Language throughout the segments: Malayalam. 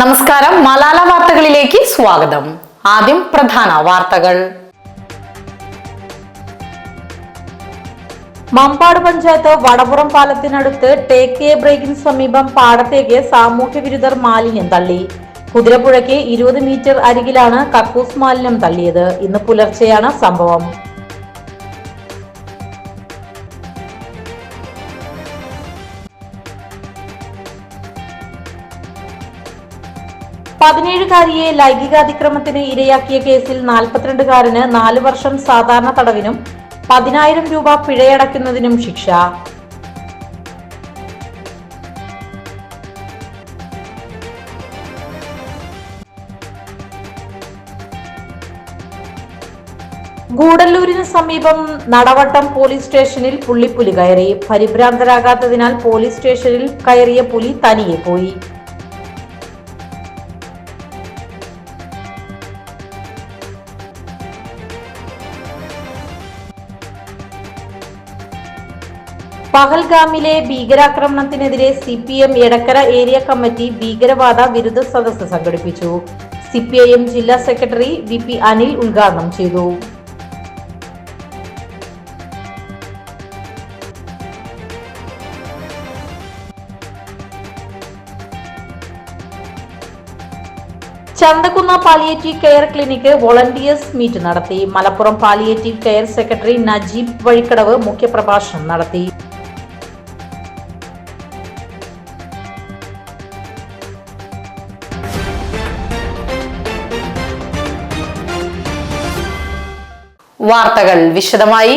നമസ്കാരം. മലാല വാർത്തകളിലേക്ക് സ്വാഗതം. ആദ്യം പ്രധാന വാർത്തകൾ. മമ്പാട് പഞ്ചായത്ത് വടപുറം പാലത്തിനടുത്ത് ടേക്ക് എ ബ്രേക്കിന് സമീപം പാടത്തേക്ക് സാമൂഹ്യ വിരുദ്ധർ മാലിന്യം തള്ളി. കുതിരപ്പുഴയ്ക്ക് ഇരുപത് മീറ്റർ അരികിലാണ് കക്കൂസ് മാലിന്യം തള്ളിയത്. ഇന്ന് പുലർച്ചെയാണ് സംഭവം. പതിനേഴുകാരിയെ ലൈംഗികാതിക്രമത്തിന് ഇരയാക്കിയ കേസിൽ നാൽപ്പത്തിരണ്ടുകാരന് നാല് വർഷം സാധാരണ തടവിനും പതിനായിരം രൂപ പിഴയടക്കുന്നതിനും ശിക്ഷ. ഗൂഡല്ലൂരിന് സമീപം നടവട്ടം പോലീസ് സ്റ്റേഷനിൽ പുള്ളിപ്പുലി കയറി. പരിഭ്രാന്തരാകാത്തതിനാൽ പോലീസ് സ്റ്റേഷനിൽ കയറിയ പുലി തനിയെ പോയി. പഹൽഗാമിലെ ഭീകരാക്രമണത്തിനെതിരെ C P M Edakkara area committee ഭീകരവാദ വിരുദ്ധ സദസ്സ് സംഘടിപ്പിച്ചു. സി പി ഐ എം ജില്ലാ സെക്രട്ടറി വി പി അനിൽ ഉദ്ഘാടനം ചെയ്തു. Chanthakunnu palliative care clinic volunteers meet നടത്തി. Malappuram palliative care secretary Najeeb Vazhikkadavu മുഖ്യപ്രഭാഷണം നടത്തി. വാർത്തകൾ വിശദമായി.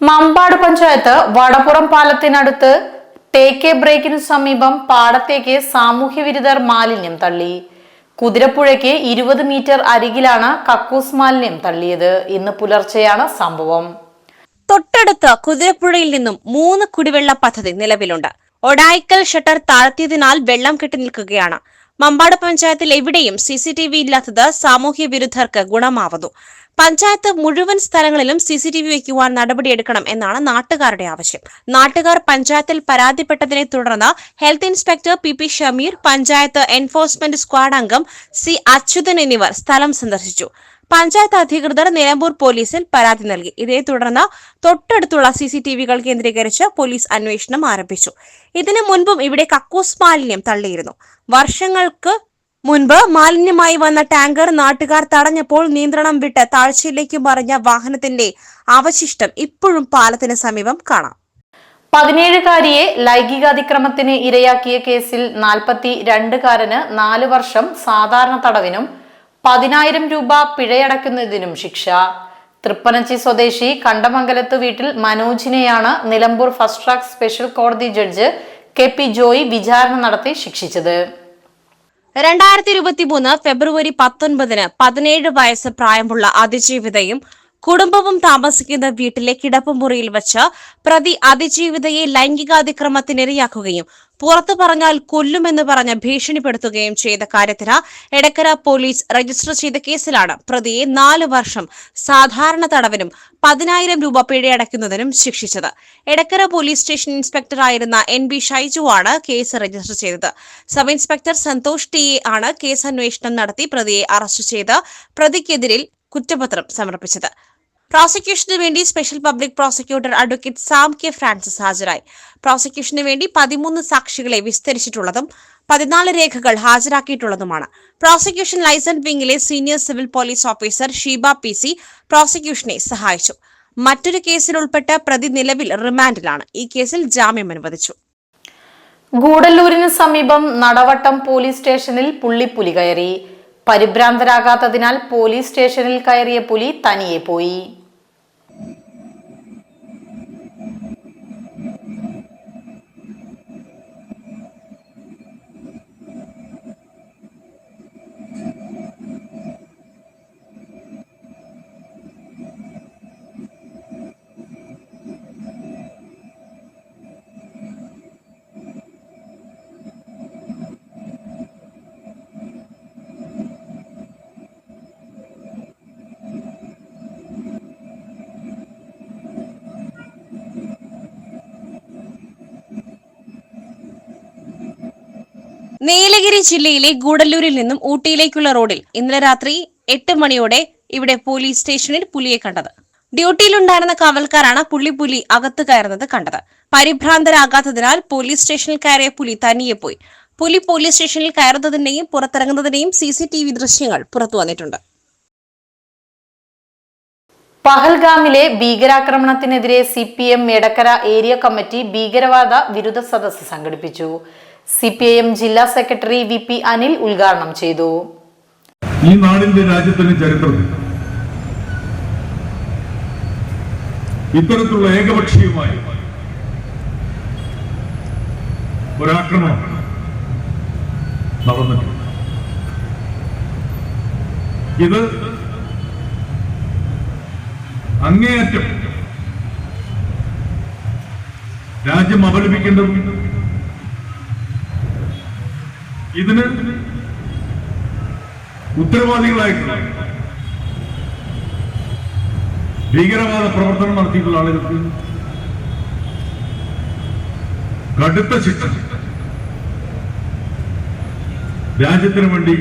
മമ്പാട് പഞ്ചായത്ത് വടപ്പുറം പാലത്തിനടുത്ത് ടേക്ക് എ ബ്രേക്കിന് സമീപം പാടത്തേക്ക് സാമൂഹ്യ വിരുദ്ധർ മാലിന്യം തള്ളി. കുതിരപ്പുഴയ്ക്ക് ഇരുപത് മീറ്റർ അരികിലാണ് കക്കൂസ് മാലിന്യം തള്ളിയത്. ഇന്ന് പുലർച്ചെയാണ് സംഭവം. തൊട്ടടുത്ത് കുതിരപ്പുഴയിൽ നിന്നും മൂന്ന് കുടിവെള്ള പദ്ധതി നിലവിലുണ്ട്. ഒടായിക്കൽ ഷട്ടർ താഴ്ത്തിയതിനാൽ വെള്ളം കെട്ടി നിൽക്കുകയാണ്. മമ്പാട് പഞ്ചായത്തിൽ എവിടെയും സി സി ടി വി ഇല്ലാത്തത് സാമൂഹ്യ വിരുദ്ധർക്ക് ഗുണമാവുന്നു. പഞ്ചായത്ത് മുഴുവൻ സ്ഥലങ്ങളിലും സി സി ടി വി വയ്ക്കുവാൻ നടപടിയെടുക്കണം എന്നാണ് നാട്ടുകാരുടെ ആവശ്യം. നാട്ടുകാർ പഞ്ചായത്തിൽ പരാതിപ്പെട്ടതിനെ തുടർന്ന് health inspector P P Shameer panchayat enforcement squad അംഗം സി അച്യുതൻ എന്നിവർ സ്ഥലം സന്ദർശിച്ചു. പഞ്ചായത്ത് അധികൃതർ നിലമ്പൂർ പോലീസിൽ പരാതി നൽകി. ഇതേ തുടർന്ന് തൊട്ടടുത്തുള്ള സി സി ടി വികൾ കേന്ദ്രീകരിച്ച് പോലീസ് അന്വേഷണം ആരംഭിച്ചു. ഇതിനു മുൻപും ഇവിടെ കക്കൂസ് മാലിന്യം തള്ളിയിരുന്നു. വർഷങ്ങൾക്ക് മുൻപ് മാലിന്യമായി വന്ന ടാങ്കർ നാട്ടുകാർ തടഞ്ഞപ്പോൾ നിയന്ത്രണം വിട്ട് താഴ്ചയിലേക്ക് മറിഞ്ഞ വാഹനത്തിന്റെ അവശിഷ്ടം ഇപ്പോഴും പാലത്തിന് സമീപം കാണാം. പതിനേഴുകാരിയെ ലൈംഗികാതിക്രമത്തിന് ഇരയാക്കിയ കേസിൽ നാൽപ്പത്തി രണ്ടുകാരന് നാല് വർഷം സാധാരണ തടവിനും പതിനായിരം രൂപ പിഴയടക്കുന്നതിനും ശിക്ഷ. തൃപ്പനച്ചി സ്വദേശി കണ്ടമംഗലത്ത് വീട്ടിൽ മനോജിനെയാണ് നിലമ്പൂർ ഫസ്റ്റ് ട്രാക്ക് സ്പെഷ്യൽ കോടതി ജഡ്ജ് കെ പി ജോയി വിചാരണ നടത്തി ശിക്ഷിച്ചത്. രണ്ടായിരത്തി ഇരുപത്തി മൂന്ന് ഫെബ്രുവരി പത്തൊൻപതിന് പതിനേഴ് വയസ്സ് പ്രായമുള്ള അതിജീവിതയും കുടുംബവും താമസിക്കുന്ന വീട്ടിലെ കിടപ്പുമുറിയിൽ വച്ച് പ്രതി അതിജീവിതയെ ലൈംഗികാതിക്രമത്തിനിരയാക്കുകയും പുറത്തു പറഞ്ഞാൽ കൊല്ലുമെന്ന് പറഞ്ഞ് ഭീഷണിപ്പെടുത്തുകയും ചെയ്ത കാര്യത്തിന് എടക്കര പോലീസ് രജിസ്റ്റർ ചെയ്ത കേസിലാണ് പ്രതിയെ നാല് വർഷം സാധാരണ തടവിനും പതിനായിരം രൂപ പിഴയടയ്ക്കുന്നതിനും ശിക്ഷിച്ചത്. എടക്കര പോലീസ് സ്റ്റേഷൻ ഇൻസ്പെക്ടറായിരുന്ന എൻ ബി ഷൈജുവാണ് കേസ് രജിസ്റ്റർ ചെയ്തത്. Sub inspector Santhosh T A ആണ് കേസ് അന്വേഷണം നടത്തി പ്രതിയെ അറസ്റ്റ് ചെയ്ത് പ്രതിക്കെതിരിൽ കുറ്റപത്രം സമർപ്പിച്ചത്. പ്രോസിക്യൂഷന് വേണ്ടി special public prosecutor advocate Sam K Francis ഹാജരായി. പ്രോസിക്യൂഷന് വേണ്ടി പതിമൂന്ന് സാക്ഷികളെ വിസ്തരിച്ചിട്ടുള്ളതും പതിനാല് രേഖകൾ ഹാജരാക്കിയിട്ടുള്ളതുമാണ്. Prosecution licence വിംഗിലെ senior civil police officer Sheeba P C പ്രോസിക്യൂഷനെ സഹായിച്ചു. മറ്റൊരു കേസിൽ ഉൾപ്പെട്ട പ്രതി നിലവിൽ റിമാൻഡിലാണ്. ഈ കേസിൽ ജാമ്യം അനുവദിച്ചു. ഗൂഡല്ലൂരിന് സമീപം നടവട്ടം പോലീസ് സ്റ്റേഷനിൽ പുള്ളിപ്പുലി കയറി. പരിഭ്രാന്തരാകാത്തതിനാൽ പോലീസ് സ്റ്റേഷനിൽ കയറിയ പുലി തനിയെ പോയി. നീലഗിരി ജില്ലയിലെ ഗൂഡല്ലൂരിൽ നിന്നും ഊട്ടിയിലേക്കുള്ള റോഡിൽ ഇന്നലെ രാത്രി എട്ട് മണിയോടെ ഇവിടെ പോലീസ് സ്റ്റേഷനിൽ പുലിയെ കണ്ടത്. ഡ്യൂട്ടിയിലുണ്ടായിരുന്ന കാവൽക്കാരാണ് പുള്ളി പുലി അകത്ത് കയറുന്നത് കണ്ടത്. പരിഭ്രാന്തരാകാത്തതിനാൽ പോലീസ് സ്റ്റേഷനിൽ കയറിയ പുലി തനിയെ പോയി. പുലി പോലീസ് സ്റ്റേഷനിൽ കയറുന്നതിന്റെയും പുറത്തിറങ്ങുന്നതിന്റെയും സി സി ടി വി ദൃശ്യങ്ങൾ പുറത്തു വന്നിട്ടുണ്ട്. പഹൽഗാമിലെ ഭീകരാക്രമണത്തിനെതിരെ C P M Edakkara area committee ഭീകരവാദ വിരുദ്ധ സദസ്സ് സംഘടിപ്പിച്ചു. സി പി ഐ എം ജില്ലാ സെക്രട്ടറി വി പി അനിൽ ഉദ്ഘാടനം ചെയ്തു. ഈ നാടിന്റെ രാജ്യത്തിന്റെ ചരിത്രം. ഇത്തരത്തിലുള്ള ഏകപക്ഷീയമായി ഒരാക്രമണം നടന്നിട്ടുണ്ട്. ഇത് അങ്ങേയറ്റം രാജ്യം അപലപിക്കേണ്ടതും ഇതിന് ഉത്തരവാദികളായിട്ടുള്ള ഭീകരവാദ പ്രവർത്തനം നടത്തിയിട്ടുള്ള ആളുകൾക്ക് കടുത്ത ശിക്ഷ രാജ്യത്തിന് വേണ്ടി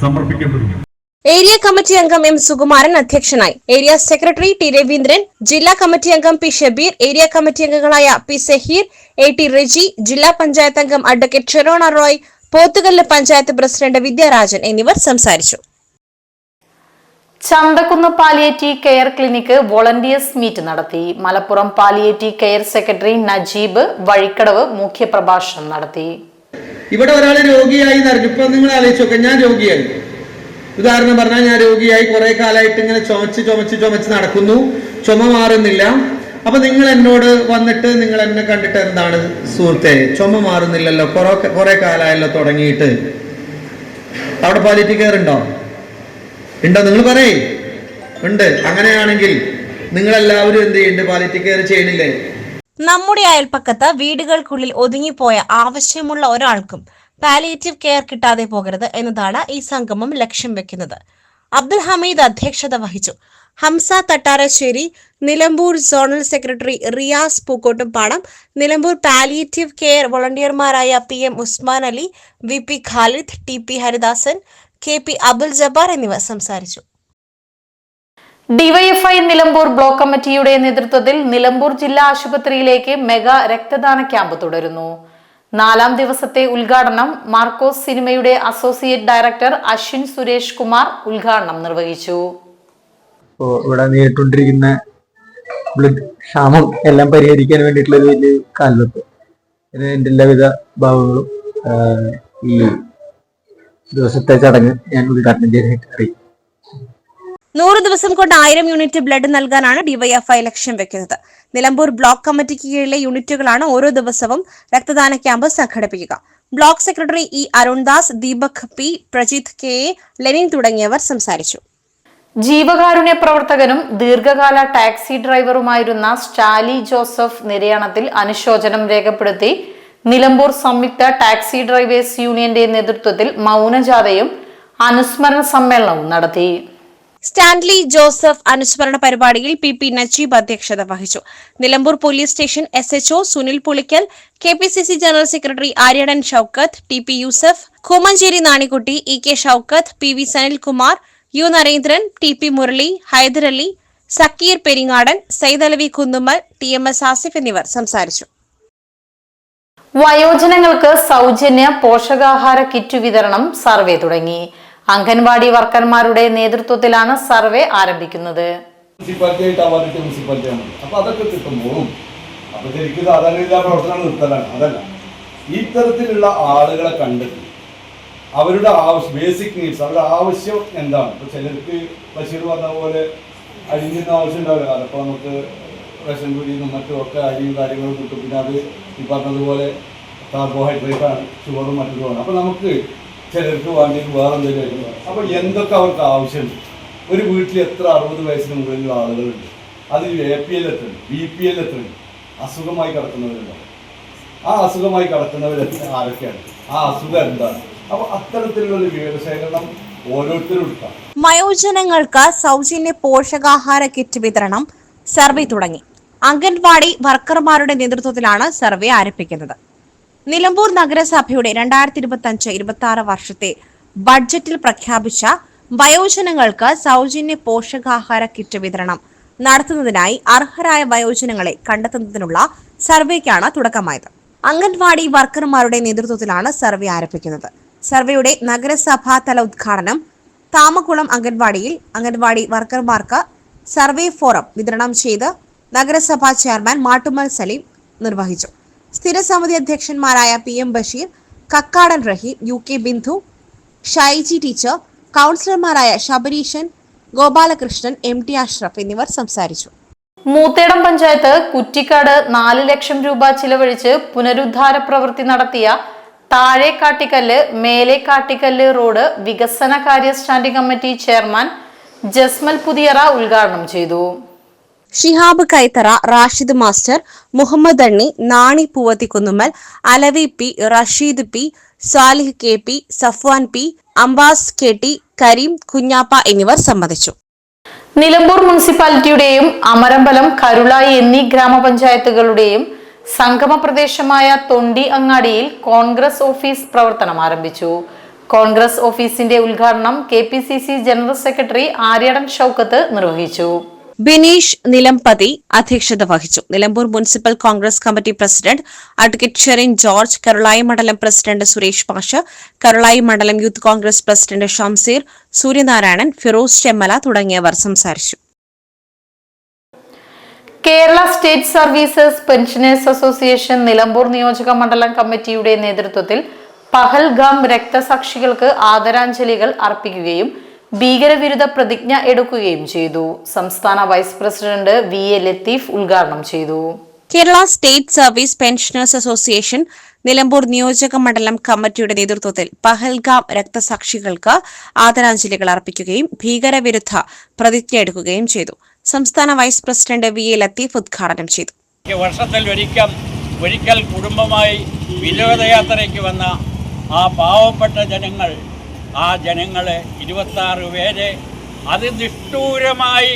സമർപ്പിക്കേണ്ടതുണ്ട്. ഏരിയ കമ്മിറ്റി അംഗം എം സുകുമാരൻ അധ്യക്ഷനായി. ഏരിയ സെക്രട്ടറി ടി രവീന്ദ്രൻ ജില്ലാ കമ്മിറ്റി അംഗം പി ഷബീർ ഏരിയ കമ്മിറ്റി അംഗങ്ങളായ P Saheer A T Reji ജില്ലാ പഞ്ചായത്ത് അംഗം അഡ്വക്കേറ്റ് ഷെറോണ റോയ് പോത്തുകല്ല് പഞ്ചായത്ത് പ്രസിഡന്റ് വിദ്യാരാജൻ എന്നിവർ സംസാരിച്ചു. Chanthakkunnu palliative care clinic volunteers meet നടത്തി. Malappuram palliative care secretary Najeeb Vazhikkadavu മുഖ്യപ്രഭാഷണം നടത്തി. ഇവിടെ ഒരാളെ രോഗിയായി എന്നറിഞ്ഞു ഇപ്പൊ നിങ്ങൾ ആലോചിച്ചോക്കെ ഞാൻ രോഗിയായി. ഉദാഹരണം പറഞ്ഞാൽ ഞാൻ രോഗിയായി കുറെ കാലമായിട്ട് ഇങ്ങനെ ചുമച്ച് ചുമച്ച് ചുമച്ച് നടക്കുന്നു. ചുമ മാറുന്നില്ല. അപ്പൊ നിങ്ങൾ എന്നോട് വന്നിട്ട് നിങ്ങൾ എന്നെ കണ്ടിട്ട് എന്താണ് സുഹൃത്തെ? ചുമ മാറുന്നില്ലല്ലോ. കുറെ കുറെ കാലമായല്ലോ തുടങ്ങിയിട്ട്. അവിടെ പാലിറ്റി കെയർ ഉണ്ടോ? ഉണ്ടോ നിങ്ങൾ പറയേ. ഉണ്ട്. അങ്ങനെയാണെങ്കിൽ നിങ്ങളെല്ലാവരും എന്ത് ചെയ്യുന്നുണ്ട്? പാലിറ്റി കെയർ ചെയ്യണില്ലേ നമ്മുടെ അയൽപ്പക്കത്ത് വീടുകൾക്കുള്ളിൽ ഒതുങ്ങിപ്പോയ ആവശ്യമുള്ള ഒരാൾക്കും പാലിയേറ്റീവ് കെയർ കിട്ടാതെ പോകരുത് എന്നതാണ് ഈ സംഗമം ലക്ഷ്യം വെക്കുന്നത്. അബ്ദുൽ ഹമീദ് അധ്യക്ഷത വഹിച്ചു. Hamza Thattarassery Nilambur zonal secretary Riyas Pookkottumpadam Nilambur palliative care വോളണ്ടിയർമാരായ P M Usman Ali V P Khalid T P Haridasan K P Abdul Jabbar എന്നിവർ സംസാരിച്ചു. ഡിവൈഎഫ്ഐ നിലമ്പൂർ ബ്ലോക്ക് കമ്മിറ്റിയുടെ നേതൃത്വത്തിൽ നിലമ്പൂർ ജില്ലാ ആശുപത്രിയിലേക്ക് മെഗാ രക്തദാന ക്യാമ്പ് തുടരുന്നു. നാലാം ദിവസത്തെ ഉദ്ഘാടനം മാർക്കോസ് സിനിമയുടെ അസോസിയേറ്റ് ഡയറക്ടർ അശ്വിൻ സുരേഷ് കുമാർ ഉദ്ഘാടനം നിർവഹിച്ചു. ഇവിടെ നേരിട്ടുകൊണ്ടിരിക്കുന്ന ബ്ലഡ് ക്ഷാമം എല്ലാം പരിഹരിക്കാൻ വേണ്ടിയിട്ടുള്ള ഒരു വലിയ കാൽവെപ്പ്. ഇതിന് എന്റെ എല്ലാവിധ ഭാവങ്ങളും ഈ ദിവസത്തെ ചടങ്ങ് ഞാൻ ഉദ്ഘാടനം ചെയ്തതായിട്ട് അറിയും നൂറ് ദിവസം കൊണ്ട് ആയിരം യൂണിറ്റ് ബ്ലഡ് നൽകാനാണ് ഡിവൈഎഫ്ഐ ലക്ഷ്യം വെക്കുന്നത്. നിലമ്പൂർ ബ്ലോക്ക് കമ്മിറ്റിക്ക് കീഴിലെ യൂണിറ്റുകളാണ് ഓരോ ദിവസവും രക്തദാന ക്യാമ്പ് സംഘടിപ്പിക്കുക. Block secretary E Arundas Deepak P Prajith K A Lenin തുടങ്ങിയവർ സംസാരിച്ചു. ജീവകാരുണ്യ പ്രവർത്തകനും ദീർഘകാല ടാക്സി ഡ്രൈവറുമായിരുന്ന സ്റ്റാലി ജോസഫ് നിര്യാണത്തിൽ അനുശോചനം രേഖപ്പെടുത്തി നിലമ്പൂർ സംയുക്ത ടാക്സി ഡ്രൈവേഴ്സ് യൂണിയന്റെ നേതൃത്വത്തിൽ മൗനജാഥയും അനുസ്മരണ സമ്മേളനവും നടത്തി. സ്റ്റാൻലി ജോസഫ് അനുസ്മരണ പരിപാടിയിൽ പി പി നജീബ് അധ്യക്ഷത വഹിച്ചു. Nilambur police station S HO Sunil Pulikkal K P C C general secretary Aryadan Shoukath T P Yusuf Koomanchery Nanikutty E K Shoukath P V Sanilkumar U Narendran T P Murali Hydarali Zakir Peringadan Saidalavi Kunnummal T M S Asif എന്നിവർ സംസാരിച്ചു. വയോജനങ്ങൾക്ക് സൗജന്യ പോഷകാഹാര കിറ്റ് വിതരണം സർവേ തുടങ്ങി. അംഗൻവാടി വർക്കർമാരുടെ നേതൃത്വത്തിലാണ് സർവേ ആരംഭിക്കുന്നത്. മുനിസിപ്പാലിറ്റി ആയിട്ട് അവാർഡിട്ട് മുനിസിപ്പാലിറ്റി ആണ് അപ്പൊ അതൊക്കെ അപ്പോൾ അതല്ല ഇത്തരത്തിലുള്ള ആളുകളെ കണ്ടെത്തി അവരുടെ ആവശ്യം ബേസിക് നീഡ്സ് അവരുടെ ആവശ്യം എന്താണ്? ഇപ്പൊ ചിലർക്ക് ബഷീർ പറഞ്ഞ പോലെ അരിഞ്ഞിരുന്ന ആവശ്യം ഉണ്ടാവില്ല. അപ്പൊ നമുക്ക് റേഷൻ പൊടിയിൽ മറ്റും ഒക്കെ അരിയും കാര്യങ്ങളും കിട്ടും. പിന്നെ അത് ഈ പറഞ്ഞതുപോലെ കാർബോഹൈഡ്രേറ്റ് ആണ് ഷുഗറും മറ്റൊരു അപ്പോൾ നമുക്ക് ചിലർക്ക് വേണ്ടിയിട്ട് വേറെ എന്തെങ്കിലും അപ്പൊ എന്തൊക്കെ അവർക്ക് ആവശ്യമുണ്ട്? ഒരു വീട്ടിൽ എത്ര അറുപത് വയസ്സിന് മുകളിലുള്ള ആളുകളുണ്ട്? അതിൽ എ പി എൽ എത്ര ബി പി എൽ എത്രയുണ്ട് അസുഖമായി കിടക്കുന്നവരുണ്ടാവും ആ അസുഖമായി കിടക്കുന്നവർ ആരൊക്കെയാണ്? ആ അസുഖം എന്താണ്? അപ്പോൾ അത്തരത്തിലുള്ള വിവരശേഖരണം ഓരോരുത്തരും വയോജനങ്ങൾക്ക് സൗജന്യ പോഷകാഹാര കിറ്റ് വിതരണം സർവേ തുടങ്ങി. അംഗൻവാടി വർക്കർമാരുടെ നേതൃത്വത്തിലാണ് സർവേ ആരംഭിക്കുന്നത്. നിലമ്പൂർ നഗരസഭയുടെ രണ്ടായിരത്തി ഇരുപത്തി അഞ്ച് ഇരുപത്തി ആറ് വർഷത്തെ ബഡ്ജറ്റിൽ പ്രഖ്യാപിച്ച വയോജനങ്ങൾക്ക് സൗജന്യ പോഷകാഹാര കിറ്റ് വിതരണം നടത്തുന്നതിനായി അർഹരായ വയോജനങ്ങളെ കണ്ടെത്തുന്നതിനുള്ള സർവേക്കാണ് തുടക്കമായത്. അംഗൻവാടി വർക്കർമാരുടെ നേതൃത്വത്തിലാണ് സർവേ ആരംഭിക്കുന്നത്. സർവേയുടെ നഗരസഭാ തല ഉദ്ഘാടനം താമകുളം അംഗൻവാടിയിൽ അംഗൻവാടി വർക്കർമാർക്ക് സർവേ ഫോറം വിതരണം ചെയ്ത് നഗരസഭാ ചെയർമാൻ മാട്ടുമൽ സലീം നിർവഹിച്ചു. സ്ഥിരസമിതി അധ്യക്ഷന്മാരായ P M Basheer Kakkadan Raheem U K Bindu Shaiji teacher കൗൺസിലർമാരായ ശബരീശൻ ഗോപാലകൃഷ്ണൻ എം ടി അഷ്റഫ് എന്നിവർ സംസാരിച്ചു. മൂത്തേടം പഞ്ചായത്ത് കുറ്റിക്കാട് നാല് ലക്ഷം രൂപ ചിലവഴിച്ച് പുനരുദ്ധാര പ്രവൃത്തി നടത്തിയ താഴെ കാട്ടിക്കല്ല് മേലെ കാട്ടിക്കല്ല് റോഡ് വികസന കാര്യ standing committee chairman Jasmal Puthiyara ഉദ്ഘാടനം ചെയ്തു. Shihab Kaithara Rashid master Muhammad Anni Nani Poovathikkunnummal Alavi P Rasheed P Salih K P Safwan P Ambas K T Kareem Kunhappa എന്നിവർ സംബന്ധിച്ചു. നിലമ്പൂർ മുനിസിപ്പാലിറ്റിയുടെയും അമരമ്പലം കരുളായി എന്നീ ഗ്രാമപഞ്ചായത്തുകളുടെയും സംഗമ പ്രദേശമായ തൊണ്ടി അങ്ങാടിയിൽ കോൺഗ്രസ് ഓഫീസ് പ്രവർത്തനം ആരംഭിച്ചു. കോൺഗ്രസ് ഓഫീസിന്റെ ഉദ്ഘാടനം K general secretary Aryadan Shoukath നിർവഹിച്ചു. ബിനീഷ് നിലംപതി അധ്യക്ഷത വഹിച്ചു. Nilambur municipal Congress committee president advocate Sherin George Karulai മണ്ഡലം പ്രസിഡന്റ് സുരേഷ് പാഷ കരുളായി മണ്ഡലം യൂത്ത് കോൺഗ്രസ് പ്രസിഡന്റ് ഷംസീർ സൂര്യനാരായണൻ ഫിറോസ് ചെമ്മല തുടങ്ങിയവർ സംസാരിച്ചു. Kerala state services pensioners association Nilambur നിയോജക മണ്ഡലം കമ്മിറ്റിയുടെ നേതൃത്വത്തിൽ പഹൽഗാം രക്തസാക്ഷികൾക്ക് ആദരാഞ്ജലികൾ അർപ്പിക്കുകയും ഭീകരവിരുദ്ധ പ്രതിജ്ഞ എടുക്കുകയും ചെയ്തു. സംസ്ഥാന vice president V A Latheef ഉദ്ഘാടനം ചെയ്തു. Kerala state service pensioners association Nilambur നിയോജക മണ്ഡലം കമ്മിറ്റിയുടെ നേതൃത്വത്തിൽ പഹൽഗാം രക്തസാക്ഷികൾക്ക് ആദരാഞ്ജലികൾ അർപ്പിക്കുകയും ഭീകരവിരുദ്ധ പ്രതിജ്ഞ എടുക്കുകയും ചെയ്തു. സംസ്ഥാന vice president V A Latheef ഉദ്ഘാടനം ചെയ്തു. വർഷത്തിൽ ഒരിക്കൽ ഒരിക്കൽ കുടുംബമായി വിനോദയാത്രയ്ക്ക് വന്ന ആ പാവപ്പെട്ട ജനങ്ങൾ ആ ജനങ്ങളെ ഇരുപത്താറ് പേരെ അതിനിഷ്ഠൂരമായി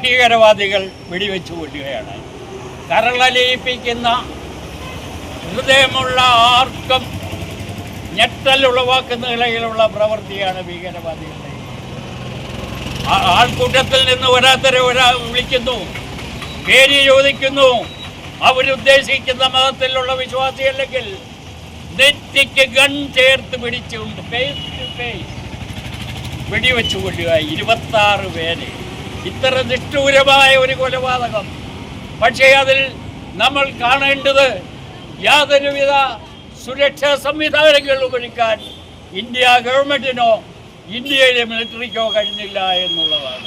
ഭീകരവാദികൾ വെടിവെച്ചു കൊല്ലുകയാണ്. കരളലിയിപ്പിക്കുന്ന ഹൃദയമുള്ള ആർക്കും ഞെട്ടൽ ഉളവാക്കുന്ന നിലയിലുള്ള പ്രവൃത്തിയാണ് ഭീകരവാദികളുടെ ആൾക്കൂട്ടത്തിൽ നിന്ന് ഓരോരുത്തരെ ഒരാ വിളിക്കുന്നു പേര് ചോദിക്കുന്നു അവരുദ്ദേശിക്കുന്ന മതത്തിലുള്ള വിശ്വാസിയല്ലെങ്കിൽ നെറ്റിക്ക് ഗൺ ചേർത്ത് പിടിച്ചുകൊണ്ട് ഫേസ് ടു ഫേസ് വെടിവെച്ചു കൊല്ലുക ഇരുപത്താറ് പേര്. ഇത്ര നിഷ്ഠൂരമായ ഒരു കൊലപാതകം. പക്ഷേ അതിൽ നമ്മൾ കാണേണ്ടത് യാതൊരുവിധ സുരക്ഷാ സംവിധാനങ്ങളും ഒരുക്കാൻ ഇന്ത്യ ഗവൺമെന്റിനോ ഇന്ത്യയിലെ മിലിറ്ററിക്കോ കഴിഞ്ഞില്ല എന്നുള്ളതാണ്.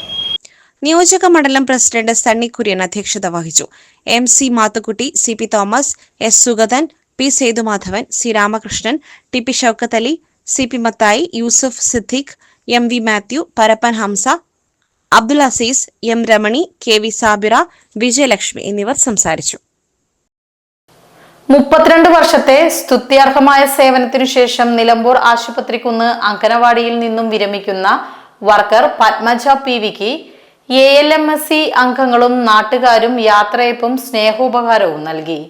നിയോജക മണ്ഡലം പ്രസിഡന്റ് സണ്ണി കുര്യൻ അധ്യക്ഷത വഹിച്ചു. M C Mathukutty C P Thomas S Sugathan P Sethumadhavan C Ramakrishnan T P Shoukath Ali C P Mathai Yusuf Siddique M V Mathew Parappan Hamza Abdul Azeez M Ramani K V Sabira Vijayalakshmi എന്നിവർ സംസാരിച്ചു. മുപ്പത്തിരണ്ട് വർഷത്തെ സ്തുത്യർഹമായ സേവനത്തിനു ശേഷം നിലമ്പൂർ ആശുപത്രിക്കുന്ന് അങ്കനവാടിയിൽ നിന്നും വിരമിക്കുന്ന worker Padmaja P wick A L M S C അംഗങ്ങളും നാട്ടുകാരും യാത്രയപ്പും സ്നേഹോപകാരവും നൽകി.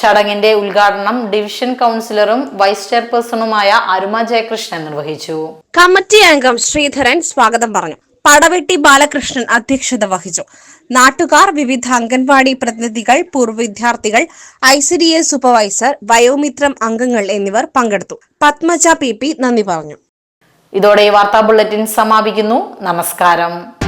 ചടങ്ങിന്റെ ഉദ്ഘാടനം ഡിവിഷൻ കൗൺസിലറും വൈസ് ചെയർപേഴ്സണുമായ അരുമ ജയകൃഷ്ണൻ നിർവഹിച്ചു. കമ്മിറ്റി അംഗം ശ്രീധരൻ സ്വാഗതം പറഞ്ഞു. പടവെട്ടി ബാലകൃഷ്ണൻ അധ്യക്ഷത വഹിച്ചു. നാട്ടുകാർ വിവിധ അംഗൻവാടി പ്രതിനിധികൾ പൂർവ വിദ്യാർത്ഥികൾ I C D S supervisor Vayomithram അംഗങ്ങൾ എന്നിവർ പങ്കെടുത്തു. പത്മജ പി പി നന്ദി പറഞ്ഞു. ഇതോടെ ഈ വാർത്താ ബുള്ളറ്റിൻ സമാപിക്കുന്നു. നമസ്കാരം.